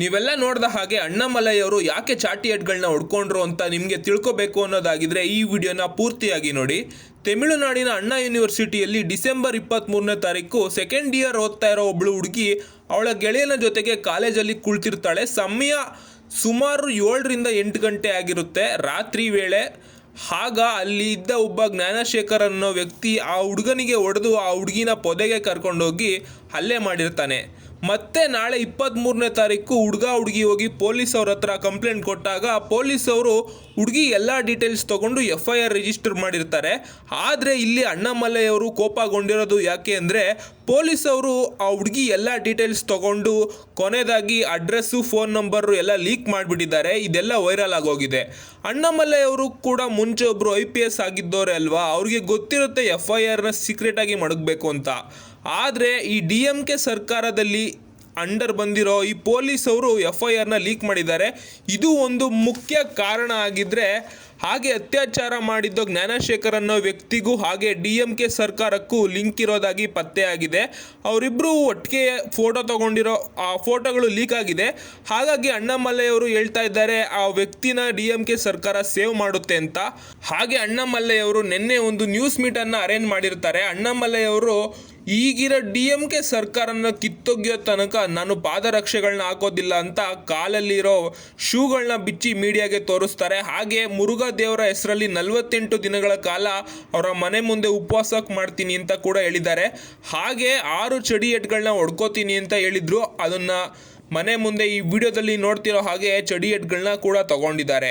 ನೀವೆಲ್ಲ ನೋಡಿದ ಹಾಗೆ ಅಣ್ಣಾಮಲೈಯವರು ಯಾಕೆ ಚಾಟಿ ಎಡ್ಗಳನ್ನ ಹೊಡ್ಕೊಂಡ್ರು ಅಂತ ನಿಮಗೆ ತಿಳ್ಕೊಬೇಕು ಅನ್ನೋದಾಗಿದ್ರೆ ಈ ವಿಡಿಯೋನ ಪೂರ್ತಿಯಾಗಿ ನೋಡಿ. ತಮಿಳುನಾಡಿನ ಅಣ್ಣಾ ಯೂನಿವರ್ಸಿಟಿಯಲ್ಲಿ ಡಿಸೆಂಬರ್ ಇಪ್ಪತ್ತ್ಮೂರನೇ ತಾರೀಕು ಸೆಕೆಂಡ್ ಇಯರ್ ಓದ್ತಾ ಇರೋ ಒಬ್ಳು ಹುಡುಗಿ ಅವಳ ಗೆಳೆಯನ ಜೊತೆಗೆ ಕಾಲೇಜಲ್ಲಿ ಕುಳಿತಿರ್ತಾಳೆ. ಸಮಯ ಸುಮಾರು ಏಳರಿಂದ ಎಂಟು ಗಂಟೆ ಆಗಿರುತ್ತೆ. ರಾತ್ರಿ ವೇಳೆ ಆಗ ಅಲ್ಲಿ ಇದ್ದ ಒಬ್ಬ ಜ್ಞಾನಶೇಖರ್ ಅನ್ನೋ ವ್ಯಕ್ತಿ ಆ ಹುಡುಗನಿಗೆ ಹೊಡೆದು ಆ ಹುಡುಗಿನ ಪೊದೆಗೆ ಕರ್ಕೊಂಡೋಗಿ ಹಲ್ಲೆ ಮಾಡಿರ್ತಾನೆ. ಮತ್ತೆ ನಾಳೆ ಇಪ್ಪತ್ತ್ಮೂರನೇ ತಾರೀಕು ಹುಡುಗ ಹುಡುಗಿ ಹೋಗಿ ಪೊಲೀಸ್ ಅವ್ರ ಹತ್ರ ಕಂಪ್ಲೇಂಟ್ ಕೊಟ್ಟಾಗ ಪೊಲೀಸ್ ಅವರು ಹುಡುಗಿ ಎಲ್ಲ ಡೀಟೇಲ್ಸ್ ತಗೊಂಡು ಎಫ್ ಐ ಆರ್ ರಿಜಿಸ್ಟರ್ ಮಾಡಿರ್ತಾರೆ. ಆದರೆ ಇಲ್ಲಿ ಅಣ್ಣಮಲ್ಲಯ್ಯವರು ಕೋಪಗೊಂಡಿರೋದು ಯಾಕೆ ಅಂದರೆ ಪೊಲೀಸ್ ಅವರು ಆ ಹುಡುಗಿ ಎಲ್ಲ ಡೀಟೇಲ್ಸ್ ತಗೊಂಡು ಕೊನೆಯದಾಗಿ ಅಡ್ರೆಸ್ಸು ಫೋನ್ ನಂಬರು ಎಲ್ಲ ಲೀಕ್ ಮಾಡಿಬಿಟ್ಟಿದ್ದಾರೆ. ಇದೆಲ್ಲ ವೈರಲ್ ಆಗೋಗಿದೆ. ಅಣ್ಣಮಲ್ಲಯ್ಯವರು ಕೂಡ ಮುಂಚೆ ಒಬ್ಬರು ಐ ಪಿ ಎಸ್ ಆಗಿದ್ದವರೇ ಅಲ್ವಾ? ಅವ್ರಿಗೆ ಗೊತ್ತಿರುತ್ತೆ ಎಫ್ ಐ ಆರ್ನ ಸೀಕ್ರೆಟಾಗಿ ಮಡಗಬೇಕು ಅಂತ. ಆದರೆ ಈ ಡಿ ಎಂ ಕೆ ಸರ್ಕಾರದಲ್ಲಿ ಅಂಡರ್ ಬಂದಿರೋ ಈ ಪೊಲೀಸ್ ಅವರು ಎಫ್ ಐ ಆರ್ನ ಲೀಕ್ ಮಾಡಿದ್ದಾರೆ. ಇದು ಒಂದು ಮುಖ್ಯ ಕಾರಣ ಆಗಿದ್ದರೆ ಹಾಗೆ ಅತ್ಯಾಚಾರ ಮಾಡಿದ್ದ ಜ್ಞಾನಶೇಖರ್ ಅನ್ನೋ ವ್ಯಕ್ತಿಗೂ ಹಾಗೆ ಡಿ ಎಂ ಕೆ ಸರ್ಕಾರಕ್ಕೂ ಲಿಂಕ್ ಇರೋದಾಗಿ ಪತ್ತೆಯಾಗಿದೆ ಅವರಿಬ್ಬರು ಒಟ್ಟಿಗೆ ಫೋಟೋ ತಗೊಂಡಿರೋ, ಆ ಫೋಟೋಗಳು ಲೀಕ್ ಆಗಿದೆ. ಹಾಗಾಗಿ ಅಣ್ಣಾಮಲೈಯವರು ಹೇಳ್ತಾ ಇದ್ದಾರೆ, ಆ ವ್ಯಕ್ತಿನ ಡಿ ಎಂ ಕೆ ಸರ್ಕಾರ ಸೇವ್ ಮಾಡುತ್ತೆ ಅಂತ. ಹಾಗೆ ಅಣ್ಣಾಮಲೈಯವರು ನಿನ್ನೆ ಒಂದು ನ್ಯೂಸ್ ಮೀಟನ್ನು ಅರೇಂಜ್ ಮಾಡಿರ್ತಾರೆ. ಅಣ್ಣಾಮಲೈಯವರು ಈಗಿರೋ ಡಿ ಎಂ ಕೆ ಸರ್ಕಾರನ ಕಿತ್ತೊಗೆಯೋ ತನಕ ನಾನು ಪಾದರಕ್ಷೆಗಳನ್ನ ಹಾಕೋದಿಲ್ಲ ಅಂತ ಕಾಲಲ್ಲಿರೋ ಶೂಗಳನ್ನ ಬಿಚ್ಚಿ ಮೀಡಿಯಾಗೆ ತೋರಿಸ್ತಾರೆ. ಹಾಗೆ ಮುರುಘಾ ದೇವರ ಹೆಸರಲ್ಲಿ ನಲವತ್ತೆಂಟು ದಿನಗಳ ಕಾಲ ಅವರ ಮನೆ ಮುಂದೆ ಉಪವಾಸ ಮಾಡ್ತೀನಿ ಅಂತ ಕೂಡ ಹೇಳಿದ್ದಾರೆ. ಹಾಗೆ ಆರು ಚಡಿ ಎಟ್ಗಳನ್ನ ಹೊಡ್ಕೋತೀನಿ ಅಂತ ಹೇಳಿದ್ರು. ಅದನ್ನು ಮನೆ ಮುಂದೆ ಈ ವಿಡಿಯೋದಲ್ಲಿ ನೋಡ್ತಿರೋ ಹಾಗೆ ಚಡಿ ಎಟ್ಗಳನ್ನ ಕೂಡ ತಗೊಂಡಿದ್ದಾರೆ.